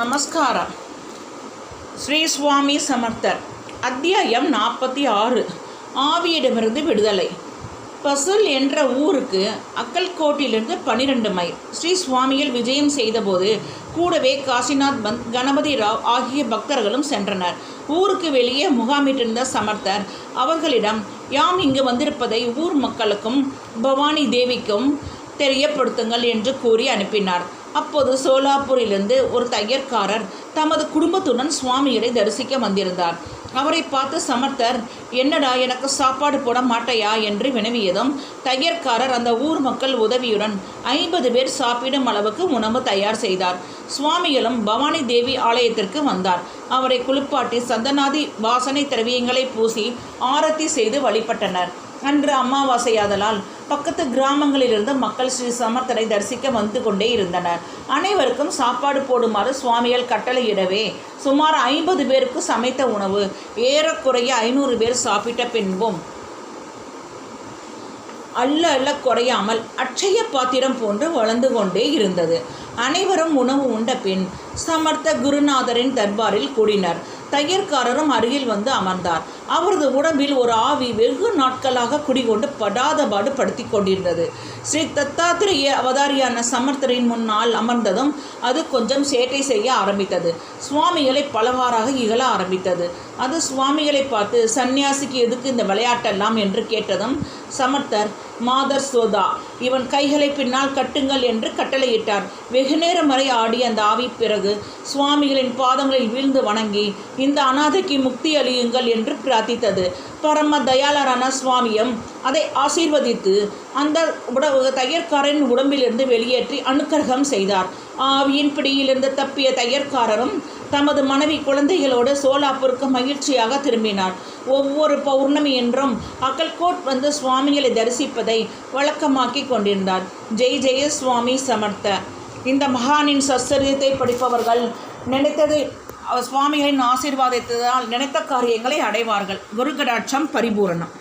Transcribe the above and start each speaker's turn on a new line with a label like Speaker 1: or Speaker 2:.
Speaker 1: நமஸ்காரம் ஸ்ரீ சுவாமி சமர்த்தர். அத்தியாயம் நாற்பத்தி ஆறு. ஆவியிடமிருந்து விடுதலை. பசுல் என்ற ஊருக்கு அக்கல்கோட்டிலிருந்து பனிரெண்டு மைல். ஸ்ரீ சுவாமியில் விஜயம் செய்தபோது கூடவே காசிநாத் பந்த் கணபதி ராவ் ஆகிய பக்தர்களும் சென்றனர். ஊருக்கு வெளியே முகாமிட்டிருந்த சமர்த்தர் அவர்களிடம் யாம் இங்கு வந்திருப்பதை ஊர் மக்களுக்கும் பவானி தேவிக்கும் தெரியப்படுத்துங்கள் என்று கூறி அனுப்பினார். அப்போது சோலாப்பூரிலிருந்து ஒரு தையற்காரர் தமது குடும்பத்துடன் சுவாமியரை தரிசிக்க வந்திருந்தார். அவரை பார்த்து சமர்த்தர் என்னடா எனக்கு சாப்பாடு போட மாட்டையா? என்று வினவியதும் தையற்காரர் அந்த ஊர் மக்கள் உதவியுடன் ஐம்பது பேர் சாப்பிடும் அளவுக்கு உணவு தயார் செய்தார். சுவாமிகளும் பவானி தேவி ஆலயத்திற்கு வந்தார். அவரை குளிப்பாட்டி சந்தனாதி வாசனை திரவியங்களை பூசி ஆரத்தி செய்து வழிபட்டனர். அன்று அமாவாசையாதலால் பக்கத்து கிராமங்களிலிருந்து மக்கள் ஸ்ரீ சமர்த்தரை தரிசிக்க வந்து கொண்டே இருந்தனர். அனைவருக்கும் சாப்பாடு போடுமாறு சுவாமிகள் கட்டளையிடவே சுமார் ஐம்பது பேருக்கு சமைத்த உணவு ஏறக்குறைய ஐநூறு பேர் சாப்பிட்ட பின்பும் அல்ல அல்ல குறையாமல் அட்சய பாத்திரம் போன்று வளர்ந்து கொண்டே இருந்தது. அனைவரும் உணவு உண்ட பின் சமர்த்த குருநாதரின் தர்பாரில் கூடினர். தையற்காரரும் அருகில் வந்து அமர்ந்தார். அவரது உடம்பில் ஒரு ஆவி வெகு நாட்களாக குடிகொண்டு படாதபாடு படுத்தி கொண்டிருந்தது. ஸ்ரீ தத்தாத்திரிய அவதாரியான சமர்த்தரின் முன்னால் அமர்ந்ததும் அது கொஞ்சம் சேட்டை செய்ய ஆரம்பித்தது. சுவாமிகளை பலவாறாக இகழ ஆரம்பித்தது. அது சுவாமிகளை பார்த்து சன்னியாசிக்கு எதுக்கு இந்த விளையாட்டெல்லாம்? என்று கேட்டதும் சமர்த்தர் மாதர் சோதா இவன் கைகளை பின்னால் கட்டுங்கள் என்று கட்டளையிட்டார். வெகு நேரம் வரை ஆடிய அந்த ஆவி பிறகு சுவாமிகளின் பாதங்களில் வீழ்ந்து வணங்கி இந்த அனாதைக்கு முக்தி அளியுங்கள் என்று பிரார்த்தித்தது. பரம தயாளரான சுவாமியும் அதை ஆசீர்வதித்து அந்த உட தையற்காரரின் உடம்பிலிருந்து வெளியேற்றி அனுக்கிரகம் செய்தார். ஆவியின் பிடியிலிருந்து தப்பிய தையற்காரரும் தமது மனைவி குழந்தைகளோடு சோலாப்பூருக்கு மகிழ்ச்சியாக திரும்பினார். ஒவ்வொரு பௌர்ணமி என்றும் அக்கல்கோட் வந்து சுவாமிகளை தரிசிப்பதை வழக்கமாக்கி கொண்டிருந்தார். ஜெய் ஜெய சுவாமி சமர்த்த இந்த மகானின் சச்சரியத்தை படிப்பவர்கள் நினைத்தது சுவாமிகளின் ஆசீர்வாதத்தால் நினைத்த காரியங்களை அடைவார்கள். குருகடாட்சம் பரிபூரணம்.